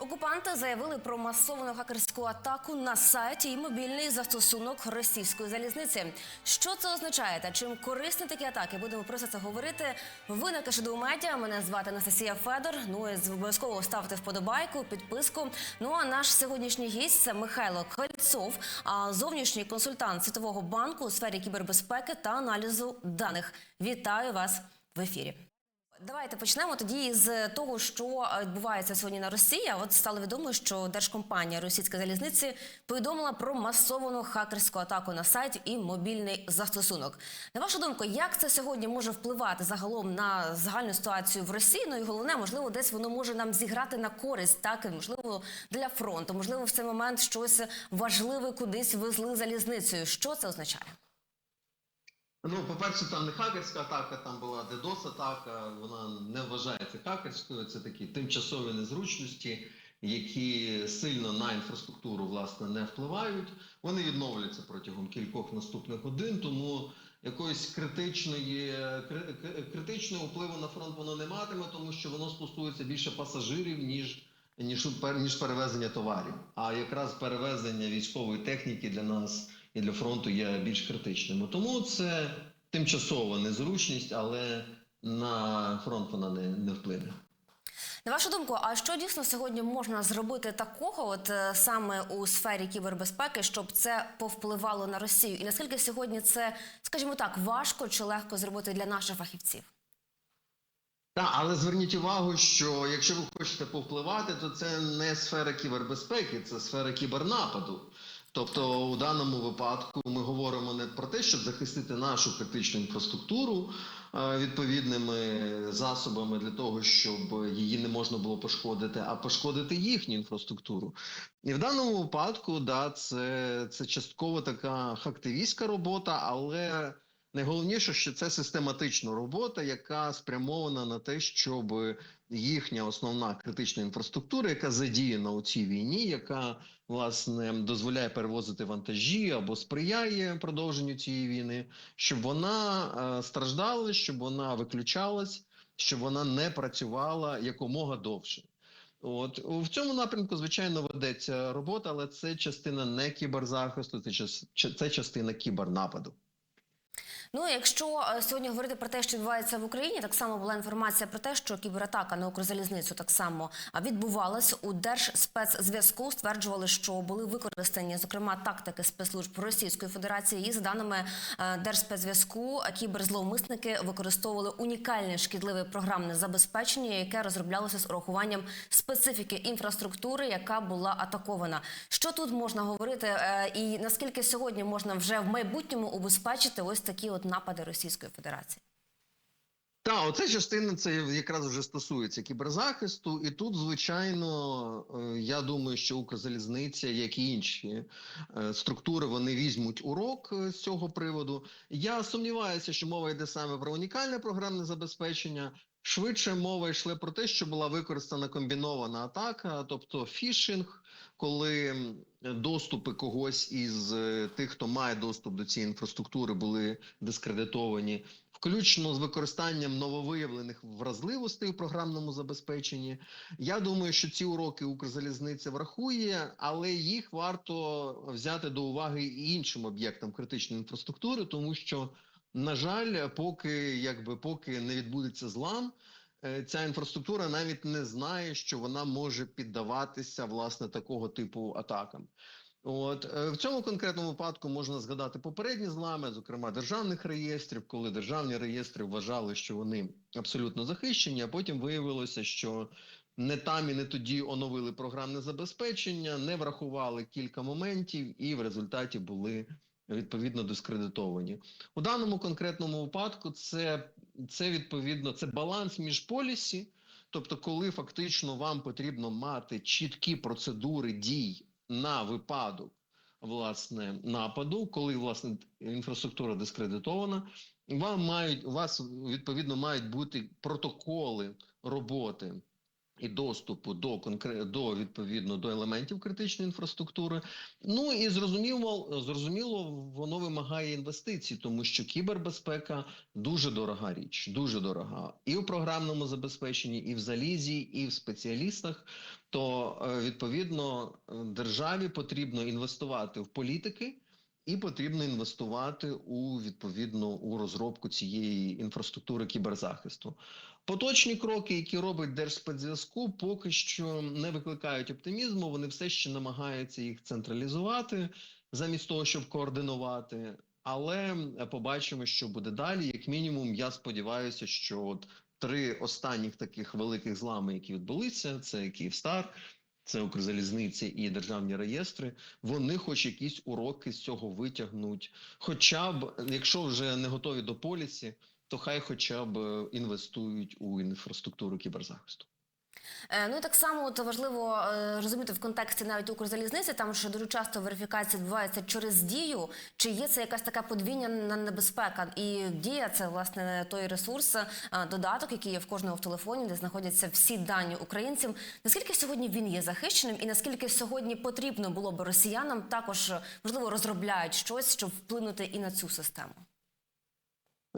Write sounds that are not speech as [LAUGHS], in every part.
Окупанти заявили про масовану хакерську атаку на сайті і мобільний застосунок російської залізниці. Що це означає та чим корисні такі атаки? Будемо про це говорити. Ви на Кашиду медіа. Мене звати Анастасія Федор. Ну і обов'язково ставте вподобайку, підписку. Ну а наш сьогоднішній гість це Михайло Кольцов, зовнішній консультант Світового банку у сфері кібербезпеки та аналізу даних. Вітаю вас в ефірі. Давайте почнемо тоді з того, що е, відбувається сьогодні на Росії. От стало відомо, що держкомпанія Російської залізниці повідомила про масовану хакерську атаку на сайт і мобільний застосунок. На вашу думку, як це сьогодні може впливати загалом на загальну ситуацію в Росії? Ну і головне, можливо, десь воно може нам зіграти на користь, так і можливо для фронту. Можливо, в цей момент щось важливе кудись везли залізницею. Що це означає? Ну, по-перше, там не хакерська атака, там була DDoS-атака, вона не вважається хакерською, це такі тимчасові незручності, які сильно на інфраструктуру власне не впливають. Вони відновляться протягом кількох наступних годин, тому якоїсь критичної кри- кри- критичного впливу на фронт воно не матиме, тому що воно стосується більше пасажирів, ніж ніж, ніж перевезення товарів. А якраз перевезення військової техніки для нас і для фронту є більш критичними. Тому це тимчасова незручність, але на фронт вона не, не вплине. На вашу думку, а що дійсно сьогодні можна зробити такого, от е, саме у сфері кібербезпеки, щоб це повпливало на Росію? І наскільки сьогодні це, скажімо так, важко чи легко зробити для наших фахівців? Так, але зверніть увагу, що якщо ви хочете повпливати, то це не сфера кібербезпеки, це сфера кібернападу. Тобто, у даному випадку ми говоримо не про те, щоб захистити нашу критичну інфраструктуру е, відповідними засобами для того, щоб її не можна було пошкодити, а пошкодити їхню інфраструктуру. І в даному випадку, да, це, це частково така хактивістська робота, але Найголовніше, що це систематична робота, яка спрямована на те, щоб їхня основна критична інфраструктура, яка задіяна у цій війні, яка власне дозволяє перевозити вантажі або сприяє продовженню цієї війни, щоб вона е, страждала, щоб вона виключалась, щоб вона не працювала якомога довше. От в цьому напрямку, звичайно, ведеться робота, але це частина не кіберзахисту, це це частина кібернападу. Ну, якщо е, сьогодні говорити про те, що відбувається в Україні, так само була інформація про те, що кібератака на Укрзалізницю так само відбувалась у Держспецзв'язку. Стверджували, що були використані зокрема тактики спецслужб Російської Федерації. І за даними е, Держспецзв'язку, кіберзловмисники використовували унікальне шкідливе програмне забезпечення, яке розроблялося з урахуванням специфіки інфраструктури, яка була атакована. Що тут можна говорити, е, і наскільки сьогодні можна вже в майбутньому убезпечити ось такі от напади Російської Федерації? Так, оця частина це якраз вже стосується кіберзахисту, і тут, звичайно, е, я думаю, що Укрзалізниця, як і інші е, структури, вони візьмуть урок е, з цього приводу. Я сумніваюся, що мова йде саме про унікальне програмне забезпечення. Швидше мова йшла про те, що була використана комбінована атака, тобто фішинг, коли доступи когось із е, тих, хто має доступ до цієї інфраструктури, були дискредитовані включно з використанням нововиявлених вразливостей у програмному забезпеченні. Я думаю, що ці уроки Укрзалізниця врахує, але їх варто взяти до уваги і іншим об'єктам критичної інфраструктури, тому що, на жаль, поки якби поки не відбудеться злам. Е, Ця інфраструктура навіть не знає, що вона може піддаватися власне такого типу атакам. От е, в цьому конкретному випадку можна згадати попередні злами, зокрема державних реєстрів, коли державні реєстри вважали, що вони абсолютно захищені, а потім виявилося, що не там і не тоді оновили програмне забезпечення, не врахували кілька моментів, і в результаті були відповідно дискредитовані. У даному конкретному випадку це, це відповідно це баланс між полісі, тобто, коли фактично вам потрібно мати чіткі процедури дій на випадок власне нападу, коли власне інфраструктура дискредитована, вам мають у вас відповідно мають бути протоколи роботи і доступу до конкре... до відповідно до елементів критичної інфраструктури. Ну і зрозуміло, зрозуміло, воно вимагає інвестицій, тому що кібербезпека дуже дорога річ, дуже дорога і в програмному забезпеченні, і в залізі, і в спеціалістах. То е, відповідно державі потрібно інвестувати в політики. І потрібно інвестувати у відповідно у розробку цієї інфраструктури кіберзахисту. Поточні кроки, які робить Держспецзв'язку, поки що не викликають оптимізму. Вони все ще намагаються їх централізувати замість того, щоб координувати. Але побачимо, що буде далі. Як мінімум, я сподіваюся, що от три останніх таких великих злами, які відбулися, це Київстар, це Укрзалізниці і державні реєстри. Вони, хоч якісь уроки з цього витягнуть. Хоча б якщо вже не готові до полісі, то хай хоча б е, інвестують у інфраструктуру кіберзахисту. Е, Ну і так само от важливо е, розуміти в контексті навіть Укрзалізниці, там що дуже часто верифікація відбувається через дію. Чи є це якась така подвійна небезпека? І дія це власне той ресурс, додаток, який є в кожного в телефоні, де знаходяться всі дані українців. Наскільки сьогодні він є захищеним, і наскільки сьогодні потрібно було б росіянам також можливо розробляють щось, щоб вплинути і на цю систему?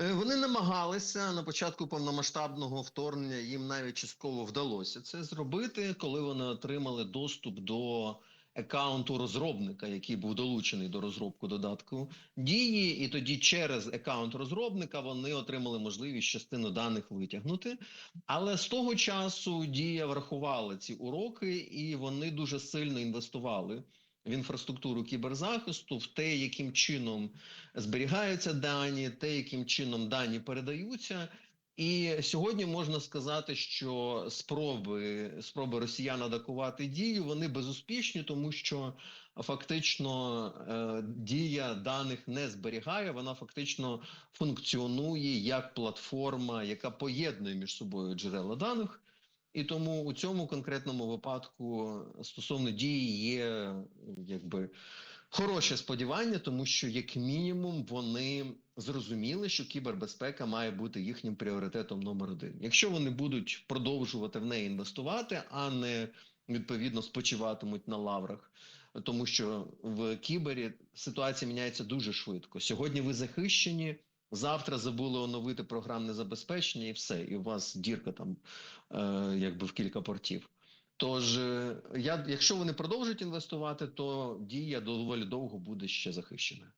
Е, Вони намагалися на початку повномасштабного вторгнення. Їм навіть частково вдалося це зробити, коли вони отримали доступ до аккаунту розробника, який був долучений до розробку додатку дії, і тоді через аккаунт розробника вони отримали можливість частину даних витягнути. Але з того часу дія врахувала ці уроки, і вони дуже сильно інвестували в інфраструктуру кіберзахисту, в те, яким чином зберігаються дані, те, яким чином дані передаються. І сьогодні можна сказати, що спроби спроби росіян атакувати дію вони безуспішні, тому що фактично е, дія даних не зберігає. Вона фактично функціонує як платформа, яка поєднує між собою джерела даних. І тому у цьому конкретному випадку стосовно дії є якби хороше сподівання, тому що як мінімум вони зрозуміли, що кібербезпека має бути їхнім пріоритетом номер один. Якщо вони будуть продовжувати в неї інвестувати, а не відповідно спочиватимуть на лаврах. Тому що в кібері ситуація міняється дуже швидко. Сьогодні ви захищені, завтра забули оновити програмне забезпечення, і все, і у вас дірка там е, якби в кілька портів. Тож, е, я, якщо вони продовжують інвестувати, то дія доволі довго буде ще захищена.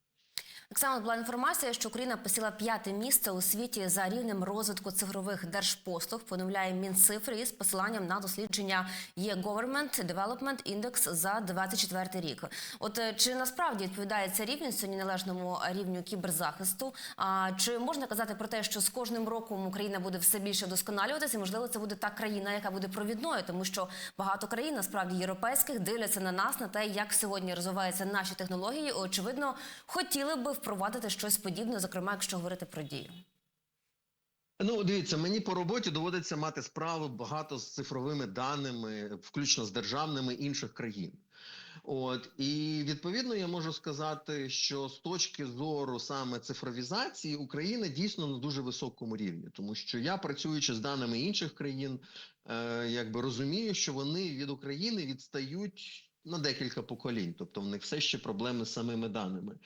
Так само була інформація, що Україна посіла п'яте місце у світі за рівнем розвитку цифрових держпослуг. Повідомляє Мінцифри із посиланням на дослідження E-Government Development Index за 24 рік. От е, чи насправді відповідає цей рівень сьогодні належному рівню кіберзахисту? А чи можна казати про те, що з кожним роком Україна буде все більше вдосконалюватися? Можливо, це буде та країна, яка буде провідною, тому що багато країн насправді європейських дивляться на нас на те, як сьогодні розвиваються наші технології. Очевидно, хотіли би впровадити щось подібне, зокрема, якщо говорити про дію. Ну, дивіться, мені по роботі доводиться мати справу багато з цифровими даними, включно з державними інших країн. От і відповідно я можу сказати, що з точки зору саме цифровізації Україна дійсно на дуже високому рівні, тому що я працюючи з даними інших країн, е, якби розумію, що вони від України відстають. На декілька поколінь, тобто в них все ще проблеми з самими даними.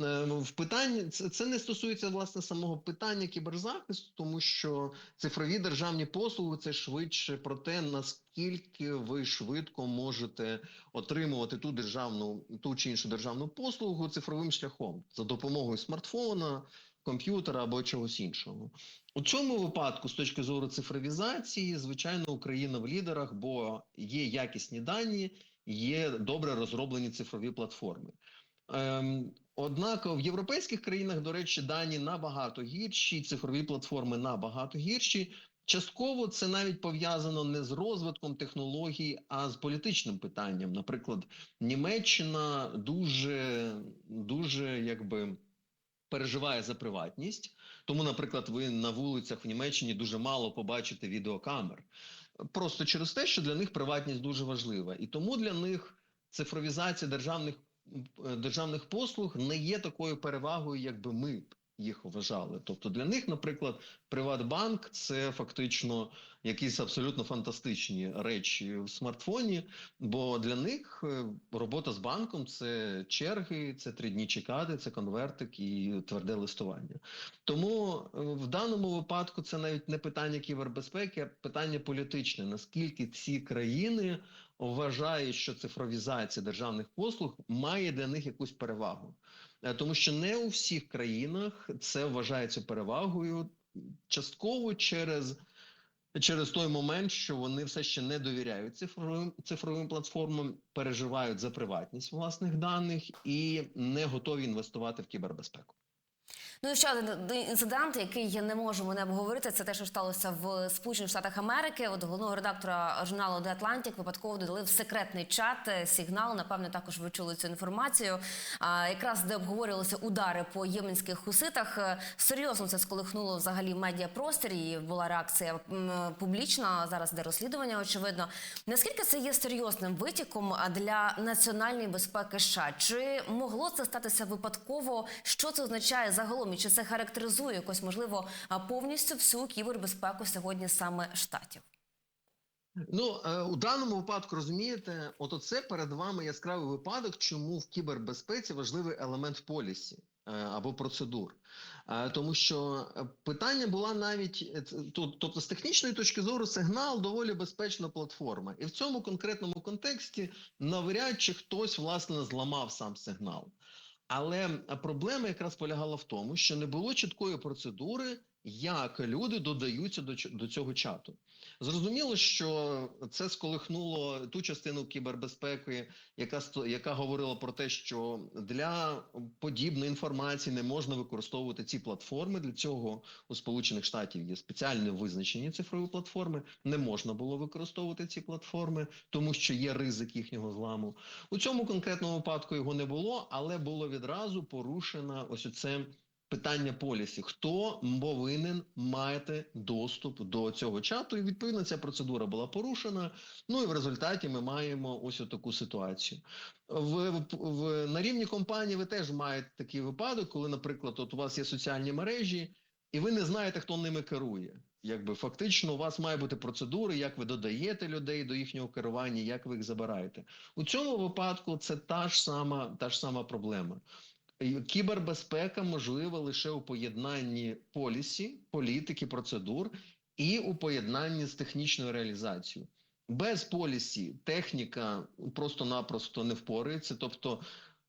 Е, в питанні це не стосується власне самого питання кіберзахисту, тому що цифрові державні послуги це швидше про те, наскільки ви швидко можете отримувати ту державну ту чи іншу державну послугу цифровим шляхом за допомогою смартфона, комп'ютера або чогось іншого. У цьому випадку, з точки зору цифровізації, звичайно, Україна в лідерах, бо є якісні дані, є добре розроблені цифрові платформи. Ем, Однак в європейських країнах, до речі, дані набагато гірші, цифрові платформи набагато гірші. Частково це навіть пов'язано не з розвитком технологій, а з політичним питанням. Наприклад, Німеччина дуже дуже якби переживає за приватність. Тому, наприклад, ви на вулицях в Німеччині дуже мало побачите відеокамер. Просто через те, що для них приватність дуже важлива, і тому для них цифровізація державних державних послуг не є такою перевагою, якби ми їх вважали. Тобто для них, наприклад, Приватбанк це фактично якісь абсолютно фантастичні речі в смартфоні. Бо для них е, робота з банком це черги, це три дні чекати, це конвертик і тверде листування. Тому е, в даному випадку це навіть не питання кібербезпеки, а питання політичне. Наскільки ці країни вважають, що цифровізація державних послуг має для них якусь перевагу, тому що не у всіх країнах це вважається перевагою, частково через. Через той момент, що вони все ще не довіряють цифровим цифровим платформам, переживають за приватність власних даних і не готові інвестувати в кібербезпеку. Ну і ще один інцидент, який не можемо не обговорити, це те, що сталося в Сполучених Штатах Америки. От головного редактора журналу The Atlantic випадково додали в секретний чат е, сигнал. Напевне, також ви чули цю інформацію. А якраз де обговорювалися удари по єменських хуситах. Е, Серйозно це сколихнуло взагалі медіапростір. І була реакція публічна. Зараз де розслідування, очевидно. Наскільки це є серйозним витіком для національної безпеки США? Чи могло це статися випадково? Що це означає загалом? І чи це характеризує якось можливо повністю всю кібербезпеку сьогодні саме штатів? Ну е, у даному випадку розумієте, от оце перед вами яскравий випадок, чому в кібербезпеці важливий елемент полісі е, або процедур. Е, Тому що питання була навіть тобто з технічної точки зору, сигнал доволі безпечна платформа, і в цьому конкретному контексті навряд чи хтось власне зламав сам сигнал. Але проблема якраз полягала в тому, що не було чіткої процедури, як люди додаються до, до цього чату. Зрозуміло, що це сколихнуло ту частину кібербезпеки, яка яка говорила про те, що для подібної інформації не можна використовувати ці платформи. Для цього у Сполучених Штатів є спеціальне визначені цифрові платформи. Не можна було використовувати ці платформи, тому що є ризик їхнього зламу. У цьому конкретному випадку його не було, але було відразу порушено ось оце питання полісі. Хто повинен мати доступ до цього чату? І відповідно ця процедура була порушена. Ну і в результаті ми маємо ось таку ситуацію. В, в, в на рівні компанії ви теж маєте такий випадок, коли, наприклад, от у вас є соціальні мережі, і ви не знаєте, хто ними керує. Якби фактично у вас має бути процедури, як ви додаєте людей до їхнього керування, як ви їх забираєте. У цьому випадку це та ж сама та ж сама проблема. Кібербезпека можлива лише у поєднанні полісі, політики, процедур і у поєднанні з технічною реалізацією. Без полісі техніка просто-напросто не впорається. Тобто,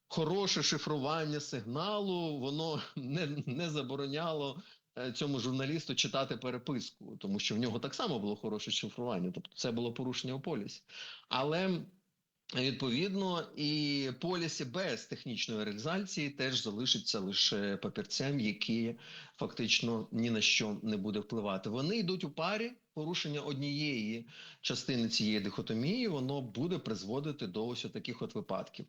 хороше шифрування сигналу воно [LAUGHS] не, не забороняло е, цьому журналісту читати переписку, тому що в нього так само було хороше шифрування. Тобто, це було порушення у полісі. Але Відповідно, і полісі без технічної реалізації теж залишиться лише папірцем, який фактично ні на що не буде впливати. Вони йдуть у парі. Порушення однієї частини цієї дихотомії воно буде призводити до ось таких от випадків.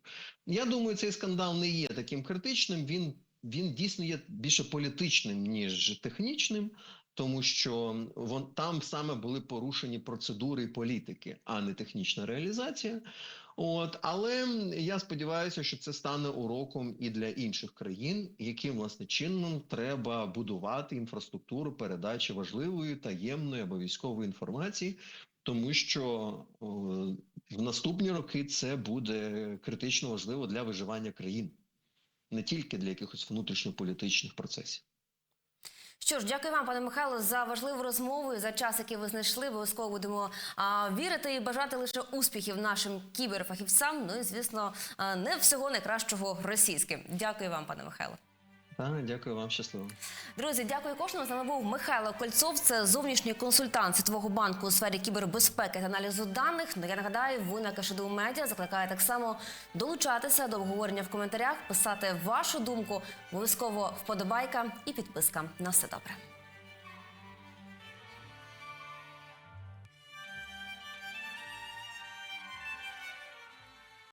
Я думаю, цей скандал не є таким критичним. Він він дійсно є більше політичним ніж технічним. Тому що вон там саме були порушені процедури і політики, а не технічна реалізація. От, але я сподіваюся, що це стане уроком і для інших країн, яким власне чином треба будувати інфраструктуру передачі важливої таємної або військової інформації, тому що о, в наступні роки це буде критично важливо для виживання країн, не тільки для якихось внутрішньополітичних процесів. Що ж, дякую вам, пане Михайло, за важливу розмову і за час, який ви знайшли. Обов'язково будемо а, вірити і бажати лише успіхів нашим кіберфахівцям. Ну і звісно, а, не всього найкращого російським. Дякую вам, пане Михайло. Так, дякую вам, щасливо. Друзі, дякую кожному. З нами був Михайло Кольцов. Це зовнішній консультант Світового банку у сфері кібербезпеки та аналізу даних. Ну я нагадаю, ви на Кашеду Медіа закликає так само долучатися до обговорення в коментарях, писати вашу думку. Обов'язково вподобайка і підписка. На все добре.